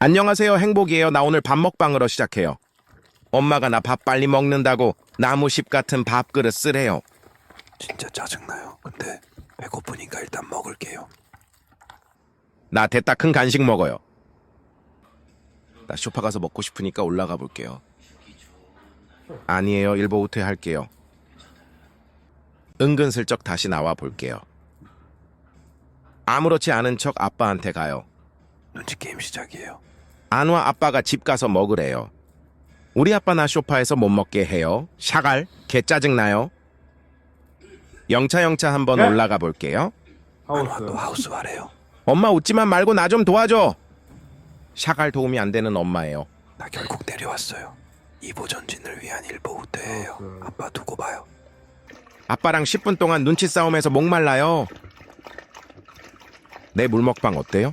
안녕하세요. 행복이에요. 나 오늘 밥 먹방으로 시작해요. 엄마가 나 밥 빨리 먹는다고 나무십 같은 밥그릇 쓰래요. 진짜 짜증나요. 근데 배고프니까 일단 먹을게요. 나 됐다 큰 간식 먹어요. 나 쇼파 가서 먹고 싶으니까 올라가 볼게요. 아니에요. 일보 후퇴 할게요. 은근슬쩍 다시 나와 볼게요. 아무렇지 않은 척 아빠한테 가요. 눈치 게임 시작이에요. 안와 아빠가 집 가서 먹으래요. 우리 아빠 나 쇼파에서 못 먹게 해요. 샤갈, 개 짜증나요. 영차 영차 한번 네? 올라가 볼게요. 안와 또 하우스 하래요. 엄마 웃지만 말고 나 좀 도와줘. 샤갈 도움이 안 되는 엄마예요. 나 결국 내려왔어요. 이보 전진을 위한 일보 후퇴예요. 어, 그- 아빠 두고 봐요. 아빠랑 10분 동안 눈치 싸움에서 목말라요. 내 물먹방 어때요?